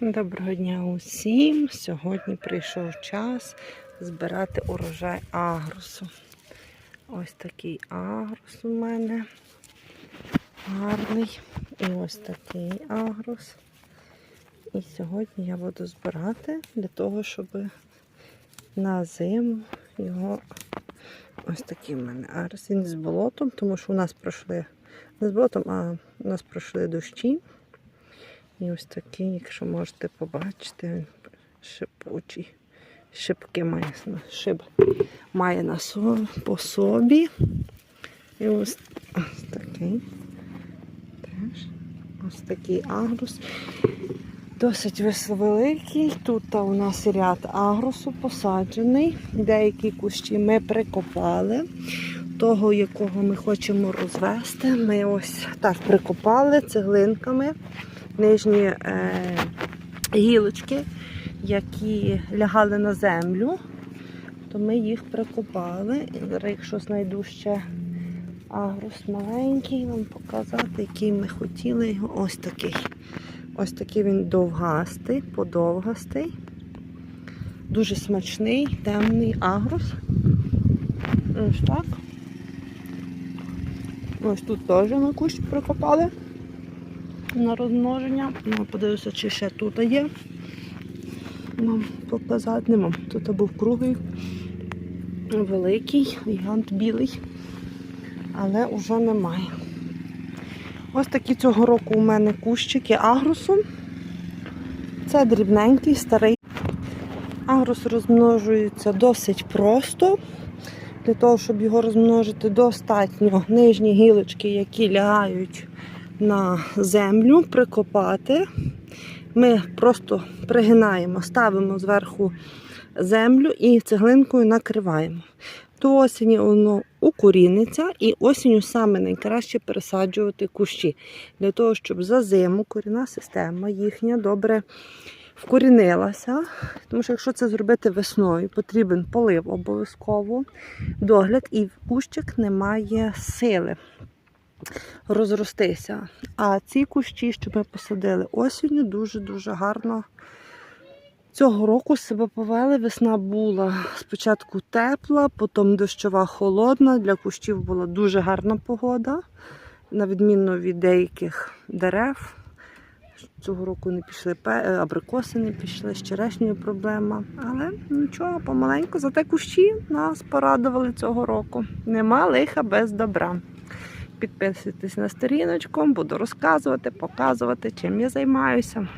Доброго дня усім. Сьогодні прийшов час збирати урожай агрусу. Ось такий агрус у мене гарний. І ось такий агрус. І сьогодні я буду збирати для того, щоб на зиму його ось такий в мене агрус. Він з болотом, тому що у нас пройшли не з болотом, а у нас пройшли дощі. І ось такий, якщо можете побачити, він шипучий. Шипки має шип має на со- по собі. І ось, ось такий. Теж ось такий агрус. Досить великий. Тут у нас ряд агрусу посаджений. Деякі кущі ми прикопали. Того, якого ми хочемо розвести, ми ось так прикопали цеглинками нижні е, гілочки, які лягали на землю, то ми їх прикопали. Якщо знайду ще агрус маленький, вам показати, який ми хотіли. Ось такий. Ось такий він довгастий, подовгастий. Дуже смачний, темний агрус. Ось так. Ось тут теж ми кущ прикопали на розмноження. Ну, подивлюся, чи ще тут є. Вам показати нема. Тут був круглий, великий, гігант білий, але вже немає. Ось такі цього року у мене кущики агрусу. Це дрібненький, старий. Агрус розмножується досить просто. Для того, щоб його розмножити, достатньо нижні гілочки, які лягають на землю, прикопати. Ми просто пригинаємо, ставимо зверху землю і цеглинкою накриваємо. До осені воно укоріниться і осінню саме найкраще пересаджувати кущі. Для того, щоб за зиму корінна система їхня добре вкорінилася. Тому що якщо це зробити весною, потрібен полив обов'язково, догляд, і кущик не має сили розростися. А ці кущі, що ми посадили осінню, дуже-дуже гарно цього року себе повели. Весна була спочатку тепла, потім дощова холодна. Для кущів була дуже гарна погода, на відміну від деяких дерев. Цього року не пішли абрикоси, не пішли, з черешньою проблема. Але нічого, помаленьку, зате кущі нас порадували цього року. Нема лиха без добра. Підписуйтесь на сторіночку, буду розказувати, показувати, чим я займаюся.